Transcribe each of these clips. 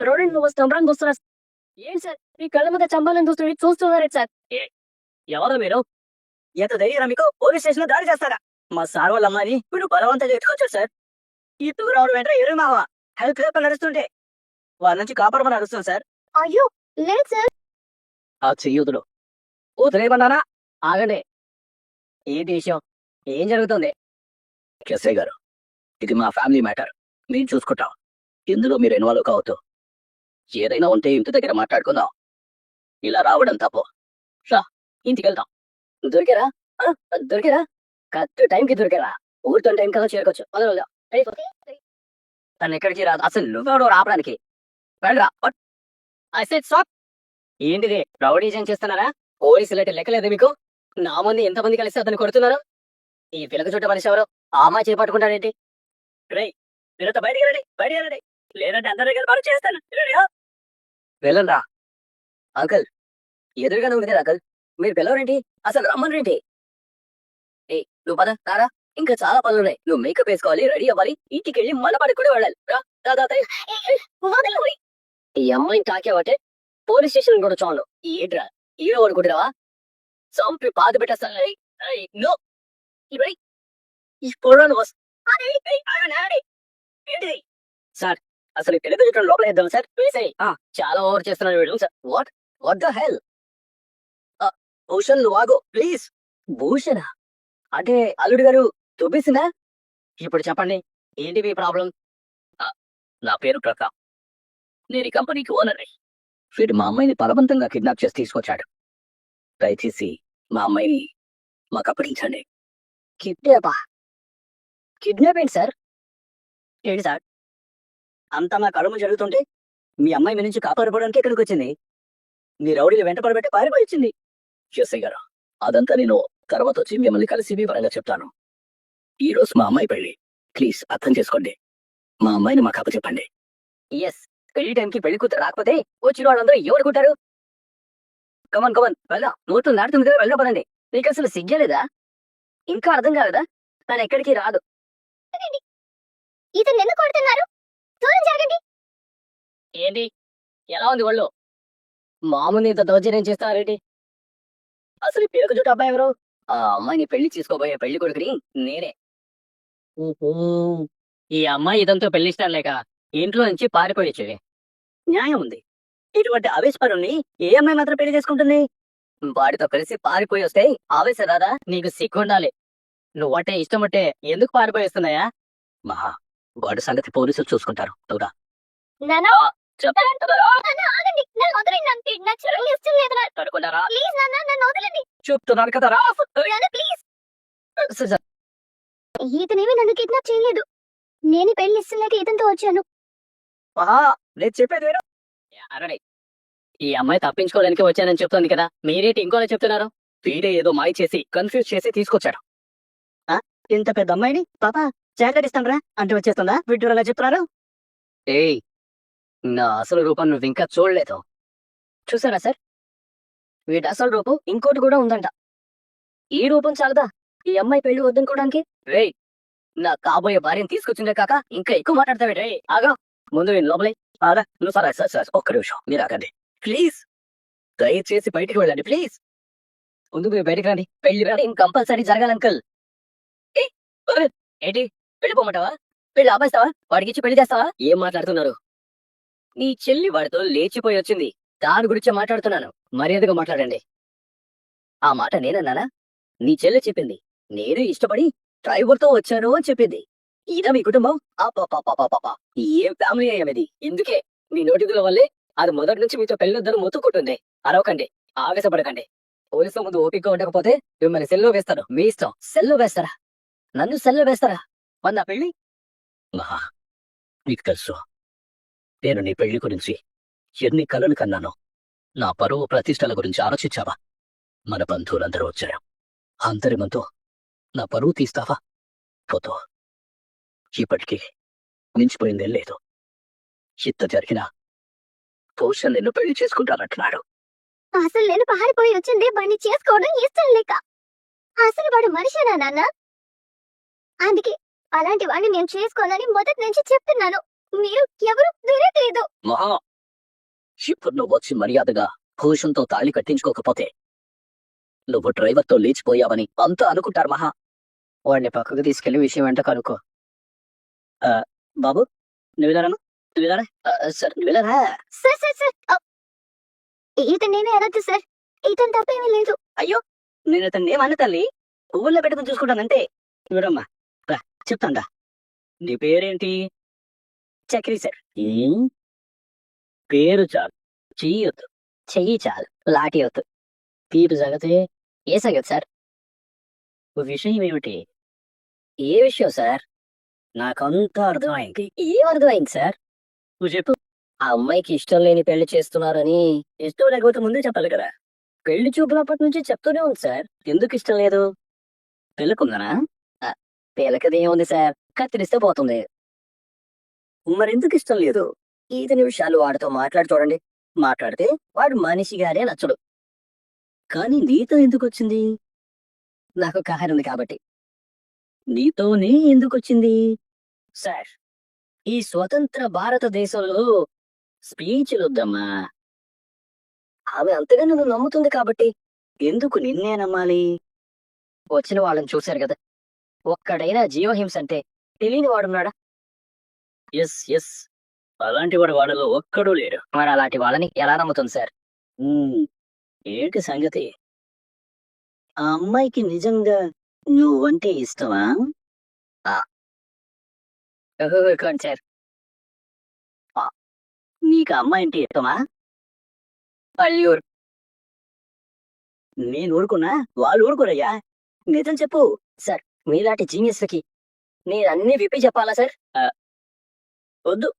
Road నువ్వు వస్తున్నా ఏంటి సార్? మీ కళ్ళ మీద చంపాలని చూస్తున్నారు చూస్తున్నారు సార్? ఎవరు మీరు? ఎంత ధైర్యం మీకు? పోలీస్ స్టేషన్లో దాడి చేస్తారా? మా సార్ వాళ్ళ అమ్మాయిని ఇప్పుడు బలవంతంగా ఎత్తుకొచ్చారు సార్. ఇటు రావడం వెంటనే ఎరు మావా హెల్ప్ హెల్ప్ నడుస్తుంటే వాళ్ళ నుంచి కాపాడమని నడుస్తుంది సార్. అయ్యో లేదు సార్. ఆ చెయ్యూతుడు ఊతులేమన్నానా ఆగండి. ఏంటి విషయం ఏం జరుగుతుంది? ఎస్ఐ గారు ఇది మా ఫ్యామిలీ మ్యాటర్. మేము చూసుకుంటాం. ఇందులో మీరు ఇన్వాల్వ్ కావద్దు. ఏదైనా ఉంటే ఇంటి దగ్గర మాట్లాడుకుందాం. ఇలా రావడం తప్పు. షా ఇంటికి వెళ్దాం. దొరికారా? ఆ, దొరికారా? కరెక్ట్ టైంకి దొరికారా? ఊరితో టైం కదా చేరుకోవచ్చు. మొదలు తను ఎక్కడికి రాదు. అసలు నువ్వెవడో రావడానికి. వెళ్ళరా ఐ సెడ్ స్టాప్. ఏంటిది? రౌడీజం చేస్తున్నారా? పోలీసులు అంటే లెక్కలేదు మీకు? నా మంది ఎంతమంది కలిసి అతను కొడుతున్నారు? ఈ పిలక చుట్ట మనిషి ఎవరు? ఆమా చేపట్టుకుంటాడేంటి రే మీరంతా బయటికి రండి. బయటికి రండి. లేదంటే అందరి దగ్గర పని చేస్తాను. వెళ్ళండా అంకల్ ఎదురుగానే ఉంది కదా అంకల్ మీరు పిలవరేంటి అసలు రమ్మనేంటి ఏ నువ్వు పద రారా ఇంకా చాలా పనులు ఉన్నాయి నువ్వు మేకప్ వేసుకోవాలి రెడీ అవ్వాలి ఇంటికి వెళ్ళి మన పడికి కూడా వెళ్ళాలి రా ఈ అమ్మాయిని తాకేవాటే పోలీస్ స్టేషన్ కూడా చాలు ఏడ్రా హీరో అనుకుంటున్నావా చంపి బాధ పెట్టేస్తాను నో ఇవై ఈ పొడవను వస్తా సార్ అసలు చిత్రం లోపల వేద్దాం సార్? ప్లీజ్ చాలా ఓవర్ చేస్తున్నాడు వీడు. Sir what what the hell Bhushan ఆగు ప్లీజ్ భూషణ? అంటే అల్లుడు గారు తుబ్బేసిందా ఇప్పుడు చెప్పండి ఏంటి మీ ప్రాబ్లం నా పేరు ప్రతాప్ నేను ఈ కంపెనీకి ఓనర్ వీడు మా అమ్మాయిని బలవంతంగా కిడ్నాప్ చేసి తీసుకొచ్చాడు. దయచేసి మా అమ్మాయిని మాకు అప్పగించండి కిడ్నాపా? కిడ్నాప్ ఏంటి సార్? ఏంటి సార్? అంతా నా కడుము జరుగుతుంటే మీ అమ్మాయి మీ నుంచి కాపాడుకోవడానికి ఇక్కడికి వచ్చింది. మీ రౌడీలు వెంట పడబెట్టి పారిపోయి వచ్చింది. ఎస్ఐ గారు అదంతా నేను తర్వాత వచ్చి మిమ్మల్ని కలిసి వివరంగా చెప్తాను. ఈ రోజు మా అమ్మాయి పెళ్ళి ప్లీజ్ అర్థం చేసుకోండి. మా అమ్మాయిని మాకు అప్పచెప్పండి. ఎస్ పెళ్ళి టైంకి పెళ్ళి కూతురు రాకపోతే వచ్చిన వాళ్ళందరూ ఏమనుకుంటారు? కమన్ కమన్ వెళ్దాం. నోట్లు నాడుతుంది కదా వెళ్దాం పదండి. నీకు అసలు సిగ్గలేదా ఇంకా అర్థం కాలేదా? తను ఎక్కడికి రాదు. ఇతను ఎందుకు కొడుతున్నారు? దూరం జరగండి. ఏంటి? ఎలా ఉంది వాళ్ళు మామూలు ఇంత దౌర్జన్యం చేస్తారేంటి అసలు పిల్లకు పేరుకు చుట్టూ అబ్బాయి ఎవరు? ఆ అమ్మాయిని పెళ్ళి చేసుకోబోయే పెళ్ళి కొడుకుని నేనే. ఓహో! ఈ అమ్మాయి ఇదంతా పెళ్ళిస్తాను లేక ఇంట్లో నుంచి పారిపోయొచ్చేది న్యాయం ఉంది. ఇటువంటి ఆవేశపరుణ్ణి ఏ అమ్మాయి మాత్రం పెళ్ళి చేసుకుంటుంది? వాడితో కలిసి పారిపోయి వస్తే ఆవేశం రాదా? నీకు సిగ్గుండాలి. నువ్వంటే ఇష్టం అంటే ఎందుకు పారిపోయేస్తున్నాయా మహా! వాడి సంగతి పోలీసులు చూసుకుంటారు. నాన్న చెప్తున్నాను. ఇతనేమి కిడ్నాప్ చేయలేదు. నేను పెళ్ళి లేక ఇతనితో వచ్చాను. నేను చెప్పేది ఈ అమ్మాయి తప్పించుకోవడానికి వచ్చానని చెప్తోంది కదా. మీరేంటి ఇంకోలా చెప్తున్నారు? వీడే ఏదో మాయ చేసి కన్ఫ్యూజ్ చేసి తీసుకొచ్చాడు. ఆ? ఇంత పెద్ద అమ్మాయిని? పాపా చాక్లెట్ ఇస్తాను రా అంటే వచ్చేస్తుందా విడ్డూరలా అలా చెప్తున్నారు ఏయ్ నా అసలు రూపం నువ్వు ఇంకా చూడలేదు చూసారా సార్ వీటి అసలు రూపం ఇంకోటి కూడా ఉందంట ఈ రూపం చాలదా ఈ అమ్మాయి పెళ్ళి వద్దనుకోవడానికి రేయ్ నా కాబోయే భార్యను తీసుకొచ్చిందే కాక ఇంకా ఎక్కువ మాట్లాడతావే రే ఆగా ముందు నేను లోపలే ఆగా నువ్వు సరే సార్ సార్ ఒక్క నిమిషం మీరు ఆగండి ప్లీజ్ దయచేసి బయటికి వెళ్ళండి ప్లీజ్ ముందు మీరు బయటికి రండి పెళ్ళి రండి కంపల్సరీ జరగాలి అంకల్ ఏంటి వెళ్ళిపోమంటావా పెళ్ళి ఆపేస్తావా? వాడికిచ్చి పెళ్ళి చేస్తావా? ఏం మాట్లాడుతున్నారు? నీ చెల్లి వాడితో లేచిపోయి వచ్చింది. దాని గురించి మాట్లాడుతున్నాను. మర్యాదగా మాట్లాడండి. ఆ మాట నేనన్నానా? నీ చెల్లి చెప్పింది. నేను ఇష్టపడి డ్రైవర్తో వచ్చాను అని చెప్పింది. ఇదా మీ కుటుంబం? అప్పపపపపప. ఏం ఫ్యామిలీ అయ్యామది ఎందుకే? మీ నోటిదుల వల్లే అది మొదటి నుంచి మీతో పెళ్ళొద్దని మొత్తుకుంటుంది. అరవకండి. ఆవేశపడకండి. పోలీసుల ముందు ఓపిక ఉండకపోతే మిమ్మల్ని సెల్లో వేస్తారు మీ ఇష్టం. సెల్లో వేస్తారా? నన్ను సెల్లో వేస్తారా? నా పెళ్ళి మహా నీకు తెలుసు. నేను నీ పెళ్ళి గురించి ఎన్ని కలలు కన్నాను నా పరువు ప్రతిష్టల గురించి ఆలోచించావా? మన బంధువులందరూ వచ్చారు. అందరి ముందు నా పరువు తీస్తావా? పోతో ఇప్పటికీ మించిపోయిందేం లేదు. ఇంత జరిగినా భూషణ్ నిన్ను పెళ్ళి చేసుకుంటానంటున్నాడు. అసలు నేను పారిపోయి వచ్చింది వాడిని చేసుకోవడం ఇష్టం లేక. అసలు వాడు మనిషేనా నాన్న? అందుకే అలాంటి వాడిని నేను చేసుకోనని మొదటి నుంచి చెప్తున్నాను. మీరు ఎవరు తెలియట్లేదు మహా. ఇప్పుడు నువ్వు వచ్చి మర్యాదగా భూషణ్తో తాళి కట్టించుకోకపోతే నువ్వు డ్రైవర్తో లేచిపోయావని అంతా అనుకుంటారు మహా. వాడిని పక్కకు తీసుకెళ్ళి విషయం వెంట కనుక్కో. బాబు నువ్వు వెళ్ళారా నువ్వు వెళ్ళారా ఆ, సార్ నువ్వు వెళ్ళారా సార్ సార్ సార్ ఆ, ఇతను నేనే సార్. ఇతను తప్పేమీ లేదు. అయ్యో నేను అతన్ని ఏమన్న తల్లి? పువ్వుల్లో పెట్టుకుని చూసుకుంటానంటే చూడమ్మా రా చెప్తాండా. నీ పేరేంటి? చక్రి సార్. ఏం? పేరు చాలు. చెయ్యొద్దు చెయ్యి చాలు. లాటి వద్దు. తీపి సంగతి ఏ సంగతి సార్? ఓ విషయం ఏమిటి? ఏ విషయం సార్? నాకంతా అర్థమైంది. ఏం అర్థమైంది సార్? నువ్వు చెప్పు. ఆ అమ్మాయికి ఇష్టం లేని పెళ్ళి చేస్తున్నారని ఇష్టం లేకపోతే ముందే చెప్పాలి కదా. పెళ్ళి చూపులప్పటి నుంచి చెప్తూనే ఉంది సార్. ఎందుకు ఇష్టం లేదు? పిల్లకుందనా పిల్లకది ఏముంది సార్? కత్తిరిస్తే పోతుంది. మరెందుకు ఇష్టం లేదు? ఐదు నిమిషాలు వాడితో మాట్లాడి చూడండి. మాట్లాడితే వాడు మనిషిగానే నచ్చడు. కానీ నీతో ఎందుకు వచ్చింది నాకు కాహర్ ఉంది కాబట్టి. నీతోనే ఎందుకు వచ్చింది సార్ ఈ స్వతంత్ర భారతదేశంలో స్పీచ్లు వద్దమ్మా ఆమె అంతగా నన్ను నమ్ముతుంది కాబట్టి. ఎందుకు నిన్నే నమ్మాలి? వచ్చిన వాళ్ళని చూశారు కదా. ఒక్కడైనా జీవహింస అంటే తెలియని వాడున్నాడా? Yes yes. అలాంటి వాడు వాళ్ళలో ఒక్కడూ లేడు. మరి అలాంటి వాళ్ళని ఎలా నమ్ముతుంది సార్? ఏంటి సంగతి? ఆ అమ్మాయికి నిజంగా నువ్వంటే ఇష్టమా? కాదు సార్ నీకు అమ్మాయి అంటే ఇష్టమా? వాళ్ళు నేను ఊరుకున్నా? వాళ్ళు ఊరుకోరయ్యా? నిజం చెప్పు. సార్ మీలాంటి జీనియస్లకి నేను అన్ని విప్పి చెప్పాలా సార్? వద్దు.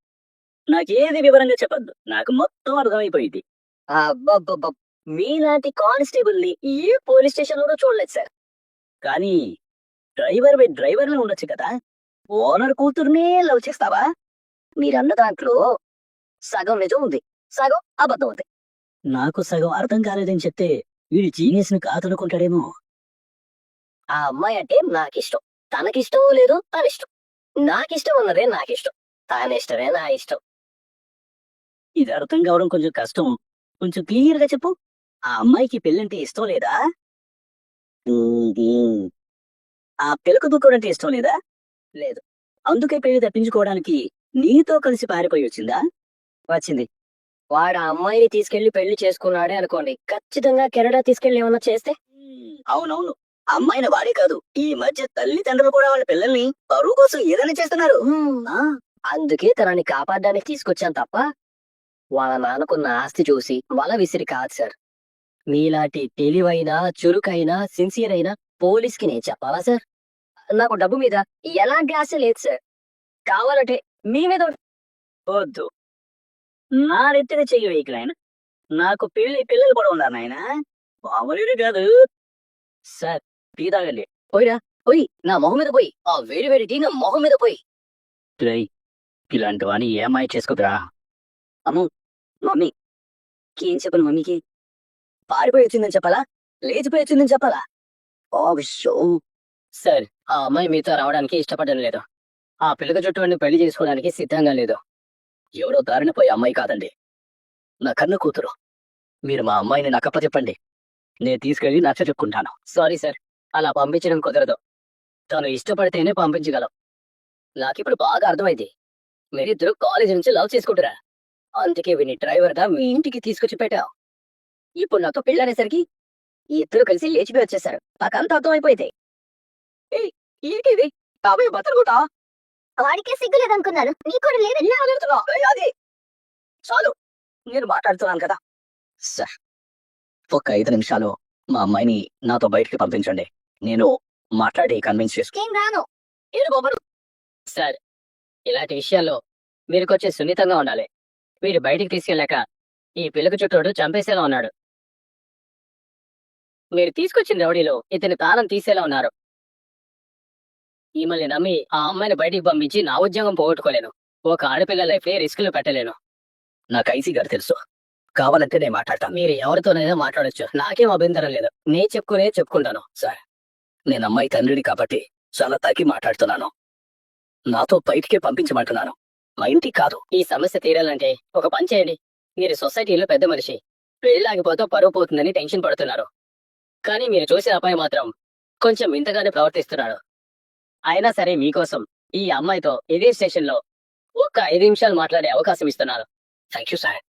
నాకేది వివరంగా చెప్పొద్దు. నాకు మొత్తం అర్థమైపోయింది. మీలాంటి కానిస్టేబుల్ని ఏ పోలీస్ స్టేషన్ లోనూ చూడలేదు సార్. కానీ డ్రైవర్ బై డ్రైవర్ ఉండొచ్చు కదా? ఓనర్ కూతుర్నే లవ్ చేస్తావా? మీరన్న దాంట్లో సగం నిజం ఉంది సగం అబద్ధం ఉంది. నాకు సగం అర్థం కాలేదని చెప్తే వీడి జీనియస్ని కాదనుకుంటాడేమో. ఆ అమ్మాయి అంటే నాకిష్టం. తనకిష్టం లేదు తనిష్టం. నాకిష్టం ఉన్నదే నాకిష్టం. తానిష్టమే నా ఇష్టం. ఇది అర్థం కావడం కొంచెం కష్టం. కొంచెం క్లియర్గా చెప్పు. ఆ అమ్మాయికి పెళ్ళంటే ఇష్టం లేదా? ఆ పిల్లకు దుఃఖం ఇష్టం లేదా? లేదు. అందుకే పెళ్ళి తప్పించుకోవడానికి నీతో కలిసి పారిపోయి వచ్చిందా? వచ్చింది. వాడు ఆ అమ్మాయిని తీసుకెళ్ళి పెళ్ళి చేసుకున్నాడే అనుకోండి. ఖచ్చితంగా కెనడా తీసుకెళ్ళి ఏమన్నా చేస్తే? అవునవును. అమ్మాయిని వాడే కాదు. ఈ మధ్య తల్లిదండ్రులు కూడా వాళ్ళ పిల్లల్ని పరువు కోసం ఏదైనా చేస్తున్నారు. అందుకే తనని కాపాడడానికి తీసుకొచ్చాను తప్ప వాళ్ళ నాన్నకున్న ఆస్తి చూసి వల విసిరి కాదు సార్. మీలాంటి తెలివైన చురుకైన సిన్సియర్ అయిన పోలీస్కి నేను చెప్పాలా సార్? నాకు డబ్బు మీద ఎలాంటి ఆశ లేదు సార్. కావాలంటే మీ మీద వద్దు. నా రెత్తిన చెయ్యి వేయకు నాయన నాకు పెళ్ళి పిల్లలు కూడా ఉన్నారు నాయన. మామూలుడు కాదు. సార్ టీ తాగండి పోయిరా పోయి నా మొహం మీద పోయి ఆ వేడి వేడి టీ నా మొహం మీద పోయి రై ఇలాంటి వాణి ఏమాయి చేసుకోదురా అమ్ము మమ్మీ ఏం చెప్పను మమ్మీకి పారిపోయి వచ్చిందని చెప్పాలా లేచిపోయి వచ్చిందని చెప్పాలా ఓ షో సార్ ఆ అమ్మాయి మీతో రావడానికి ఇష్టపడడం లేదు ఆ పిల్లక చుట్టూ పెళ్ళి చేసుకోవడానికి సిద్ధంగా లేదు ఎవడో దారిన పోయి అమ్మాయి కాదండి నా కన్న కూతురు మీరు మా అమ్మాయిని నక్కప్ప చెప్పండి నేను తీసుకెళ్ళి నచ్చ చెప్పుకుంటాను సారీ సార్ అలా పంపించడం కుదరదు. తను ఇష్టపడితేనే పంపించగలం. నాకిప్పుడు బాగా అర్థమైంది. మీరిద్దరు కాలేజ్ నుంచి లవ్ చేసుకుంటారా. అందుకే వీని డ్రైవర్గా మీ ఇంటికి తీసుకొచ్చి పెట్టావు ఇప్పుడు నాతో పెళ్ళనేసరికి ఇద్దరు కలిసి లేచిపోయి వచ్చేసారు నాకంతా అర్థమైపోయింది. ఏంటిది వాడికే సిగ్గు లేదనుకున్నాను నీకు కూడా లేదు? అది! చాలు! నేను మాట్లాడుతున్నాను కదా. సార్ ఒక ఐదు నిమిషాలు మా అమ్మాయిని నాతో బయటికి పంపించండి. నేను మాట్లాడి కన్విన్స్ చేసుకు ఏం రాను. ఏడు బాబు సార్ ఇలాంటి విషయాల్లో మీరు కొంచెం సున్నితంగా ఉండాలి. వీడు బయటికి తీసుకెళ్ళాక ఈ పిల్లక చుట్టూడు చంపేసేలా ఉన్నాడు. మీరు తీసుకొచ్చిన రౌడీలో ఇతని తాళం తీసేలా ఉన్నారు. ఈమెల్ని నమ్మి ఆ అమ్మాయిని బయటికి పంపించి నా ఉద్యోగం పోగొట్టుకోలేను. ఒక ఆడపిల్ల లైఫ్ని రిస్క్లో పెట్టలేను. నాకు ఐసీ గారు తెలుసు. కావాలంటే నేను మాట్లాడతాను మీరు ఎవరితోనైనా మాట్లాడొచ్చు. నాకేం అభ్యంతరం లేదు. నేను చెప్పుకునే చెప్పుకుంటాను సార్. నేను అమ్మాయి తండ్రిని కాబట్టి చాలా తగ్గి మాట్లాడుతున్నాను. నాతో బయటికే పంపించమంటున్నాను. మా ఇంటికి కాదు. ఈ సమస్య తీరాలంటే ఒక పని చేయండి. మీరు సొసైటీలో పెద్ద మనిషి. పెళ్ళాగిపోతే పరువు పోతుందని టెన్షన్ పడుతున్నారు. కానీ మీరు చూసే అబ్బాయి మాత్రం కొంచెం వింతగానే ప్రవర్తిస్తున్నాడు. అయినా సరే మీకోసం ఈ అమ్మాయితో ఇదే స్టేషన్లో ఒక ఒక్క ఐదు నిమిషాలు మాట్లాడే అవకాశం ఇస్తున్నారు. Thank you sir.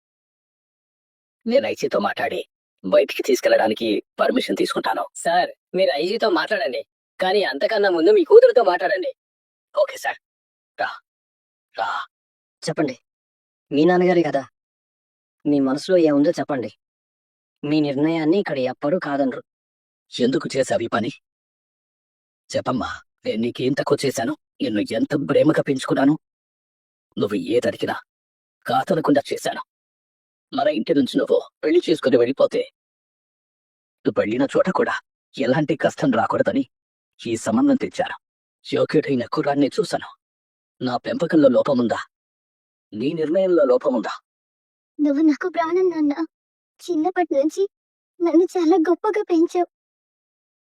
నేను ఐజీతో మాట్లాడి బయటికి తీసుకెళ్ళడానికి పర్మిషన్ తీసుకుంటాను. సార్ మీరు ఐజీతో మాట్లాడండి. కానీ అంతకన్నా ముందు మీ కూతురుతో మాట్లాడండి. Okay sir. రా. రా. చెప్పండి. మీ నాన్నగారి కదా? మీ మనసులో ఏముందో చెప్పండి. మీ నిర్ణయాన్ని ఇక్కడ ఎవ్వరూ కాదనరు. ఎందుకు చేశావు ఈ పని? చెప్పమ్మా నేను నీకేం తక్కువ చేశాను? నిన్ను ఎంత ప్రేమగా పెంచుకున్నాను? నువ్వు ఏదడిగినా కాదనకుండా చేశాను. మన ఇంటి నుంచి నువ్వు పెళ్ళి చేసుకుని వెళ్ళిపోతే వెళ్ళిన చోట కూడా ఎలాంటి కష్టం రాకూడదని ఈ సంబంధం తెచ్చాను యోగ్యుడైన కుర్రాన్ని చూశాను. నా పెంపకంలో లోపముందా? నీ నిర్ణయంలో లోపముందా? నువ్వు నాకు ప్రాణం నాన్న. చిన్నప్పటి నుంచి నన్ను చాలా గొప్పగా పెంచావు.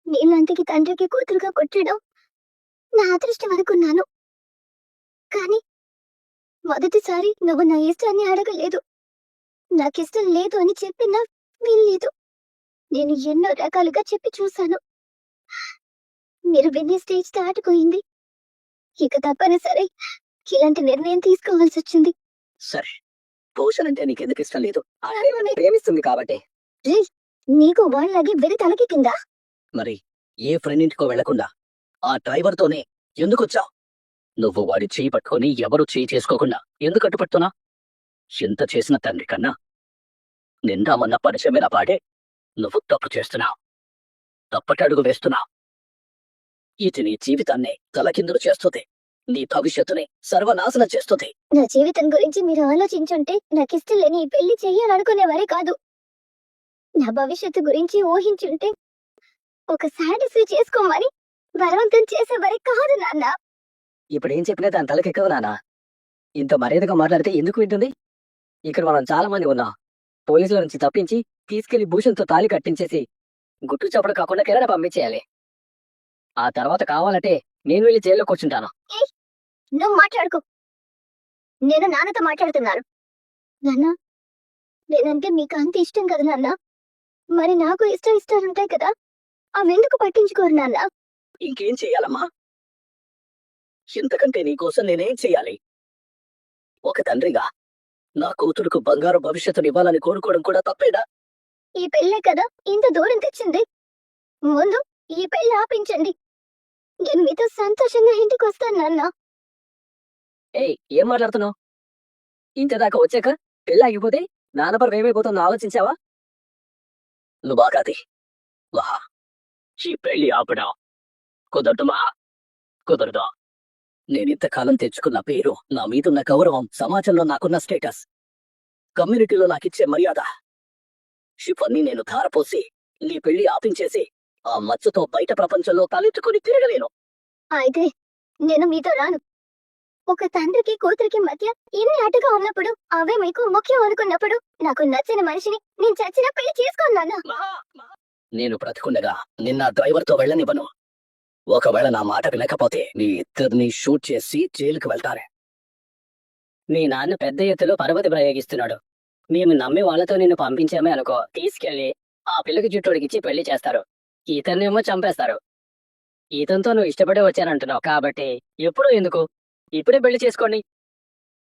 నీలాంటికి తండ్రికి కూతురుగా పుట్టడం నా అదృష్టం అనుకున్నాను. కానీ మొదటిసారి నువ్వు నా ఇష్టాన్ని అడగలేదు. నాకిష్టం లేదు అని చెప్పినా వీల్లేదు. నేను ఎన్నో రకాలుగా చెప్పి చూశాను. మీరు వినే స్టేజ్ దాటిపోయింది. ఇక తప్పనిసరి ఇలాంటి నిర్ణయం తీసుకోవాల్సి వచ్చింది. సరే పోషన్ అంటే నీకెందుకు ఇష్టం లేదు? ప్రేమిస్తుంది కాబట్టి. నీకు వాళ్ళకి వెరి తలకి కింద? మరి ఏ ఫ్రెండ్ ఇంటికో వెళ్ళకుండా ఆ డ్రైవర్ తోనే ఎందుకు వచ్చావు? నువ్వు వాడి చేయి పట్టుకొని ఎవరు చేయి చేసుకోకుండా ఎందుకు అడ్డుపడుతున్నా ఎంత చేసిన తండ్రి కన్నా నిందామన్న పరిచయమైన పాడే. నువ్వు తప్పు చేస్తున్నావు. తప్పటి అడుగు వేస్తున్నావు ఇది నీ జీవితాన్ని తలకిందులు చేస్తుంది. నీ భవిష్యత్తుని సర్వనాశనం చేస్తుంది. నా జీవితం గురించి మీరు ఆలోచించుంటే నాకు ఇష్టం లేని ఈ పెళ్ళి చెయ్యాలనుకునేవారే కాదు. నా భవిష్యత్తు గురించి ఊహించుంటే ఒక సాటిస్ఫై చేసుకోమని బలవంతం చేసేవారే కాదు నాన్న. ఇప్పుడు ఏం చెప్పినా దాని తలకెక్కవు నానా ఇంత మర్యాదగా మాట్లాడితే ఎందుకు వింటుంది? ఇక్కడ మనం చాలా మంది ఉన్నాం. పోలీసుల నుంచి తప్పించి తీసుకెళ్ళి భూషణ్తో తాళి కట్టించేసి గుట్టు చప్పుడు కాకుండా కిరణ పంపించేయాలి. ఆ తర్వాత కావాలంటే నేను వెళ్ళి జైల్లో కూర్చుంటాను. నువ్వు మాట్లాడుకో. నేను నాన్నతో మాట్లాడుతున్నాను. నాన్న నేనంటే మీకు అంత ఇష్టం కదా నాన్న? మరి నాకు ఇష్టం ఇష్టాలుంటాయి కదా? అవి ఎందుకు పట్టించుకోరు నాన్న? ఇంకేం చెయ్యాలమ్మా? ఇంతకంటే నీకోసం నేనేం చెయ్యాలి? ఒక తండ్రిగా నా కూతురుకు బంగారు భవిష్యత్తునివ్వాలని కోరుకోవడం కూడా తప్పేనా? ఈ పెళ్ళే కదా ఇంత దూరం తెచ్చింది. ముందు ఈ పెళ్ళి ఆపించండి. నేను మీతో సంతోషంగా ఇంటికి వస్తాను నాన్న. ఏయ్ ఏం మాట్లాడుతున్నావు? ఇంత దాకా వచ్చాక పెళ్ళి ఆగిపోతే నాన్నపర్ ఏమైపోతుందో ఆలోచించావా? నువ్వా కాది వా ఈ పెళ్ళి ఆపడం? కుదరదుమా? కుదరదు? నేను ఇంతకాలం తెచ్చుకున్న పేరు నా మీదున్న గౌరవం సమాజంలో నాకున్న స్టేటస్. కమ్యూనిటీలో నాకిచ్చే మర్యాద. ఇవన్నీ నేను ధారపోసి నీ పెళ్ళి ఆపించేసి ఆ మచ్చతో బయట ప్రపంచంలో తలెత్తుకుని తిరగలేను. అయితే నేను మీతో రాను. ఒక తండ్రికి కూతురికి మధ్య ఇన్ని అటుగా ఉన్నప్పుడు అవే మీకు ముఖ్యం అనుకున్నప్పుడు నాకు నచ్చిన మనిషిని నేను చచ్చిన పెళ్ళి చేసుకున్నాను నేను బ్రతికుండగా నిన్న డ్రైవర్తో వెళ్ళనివ్వను. ఒకవేళ నా మాట వినకపోతే మీ ఇద్దరిని షూట్ చేసి జైలుకు వెళ్తారే. మీ నాన్న పెద్ద ఎత్తులో పరపతి ప్రయోగిస్తున్నాడు. మేము నమ్మి వాళ్ళతో నిన్ను పంపించామే అనుకో. తీసుకెళ్ళి ఆ పిల్లకి జుట్టుడికిచ్చి పెళ్ళి చేస్తారు. ఇతన్నేమో చంపేస్తారు. ఇతనితో నువ్వు ఇష్టపడే వచ్చానంటున్నావు. కాబట్టి ఎప్పుడు ఎందుకు? ఇప్పుడే పెళ్ళి చేసుకోండి.